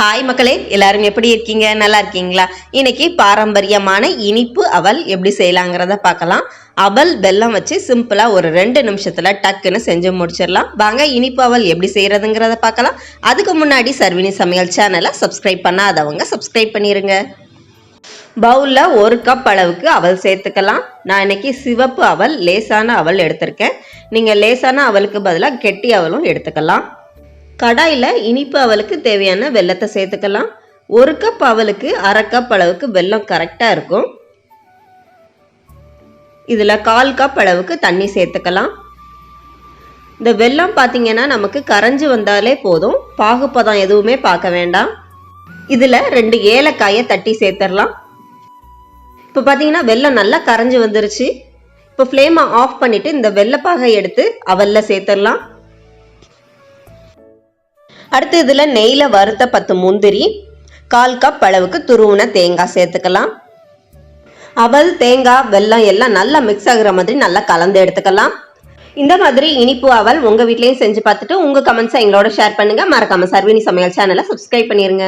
Hi மக்களே எல்லாரும் எப்படி இருக்கீங்க? நல்லா இருக்கீங்களா? இன்னைக்கு பாரம்பரியமான இனிப்பு அவல் எப்படி செய்யலாங்கிறத பார்க்கலாம். அவல் வெல்லம் வச்சு சிம்பிளாக ஒரு ரெண்டு நிமிஷத்தில் டக்குன்னு செஞ்சு முடிச்சிடலாம். வாங்க இனிப்பு அவல் எப்படி செய்கிறதுங்கிறத பார்க்கலாம். அதுக்கு முன்னாடி சர்வினி சமையல் சேனலை சப்ஸ்கிரைப் பண்ணாதவங்க சப்ஸ்கிரைப் பண்ணிடுங்க பவுலில் ஒரு கப் அளவுக்கு அவல் சேர்த்துக்கலாம். நான் இன்னைக்கு சிவப்பு அவல் லேசான அவல் எடுத்திருக்கேன். நீங்கள் லேசான அவலுக்கு பதிலாக கெட்டி அவலும் எடுத்துக்கலாம். கடாயில் இனிப்பு அவலுக்கு தேவையான வெல்லத்தை சேர்த்துக்கலாம். ஒரு கப் அவலுக்கு அரை கப் அளவுக்கு வெல்லம் கரெக்டாக இருக்கும். இதில் கால் கப் அளவுக்கு தண்ணி சேர்த்துக்கலாம். இந்த வெல்லம் பார்த்தீங்கன்னா நமக்கு கரைஞ்சி வந்தாலே போதும். பாகுப்பதம் எதுவுமே பார்க்க வேண்டாம். இதில் ரெண்டு ஏலக்காயை தட்டி சேர்த்துடலாம். இப்போ பார்த்தீங்கன்னா வெள்ளம் நல்லா கரைஞ்சி வந்துருச்சு. இப்போ ஃப்ளேமை ஆஃப் பண்ணிவிட்டு இந்த வெள்ளைப்பாகை எடுத்து அவலில் சேர்த்துடலாம். அடுத்து இதில் நெய்யில் வறுத்த பத்து முந்திரி கால் கப் அளவுக்கு துருவின தேங்காய் சேர்த்துக்கலாம். அவல் தேங்காய் வெல்லம் எல்லாம் நல்லா மிக்ஸ் ஆகுற மாதிரி நல்லா கலந்து எடுத்துக்கலாம். இந்த மாதிரி இனிப்பு அவல் உங்கள் வீட்லேயும் செஞ்சு பார்த்துட்டு உங்கள் கமெண்ட்ஸை எங்களோட ஷேர் பண்ணுங்கள் மறக்காமல் சர்வினி சமையல் சேனலை சப்ஸ்கிரைப் பண்ணிடுங்க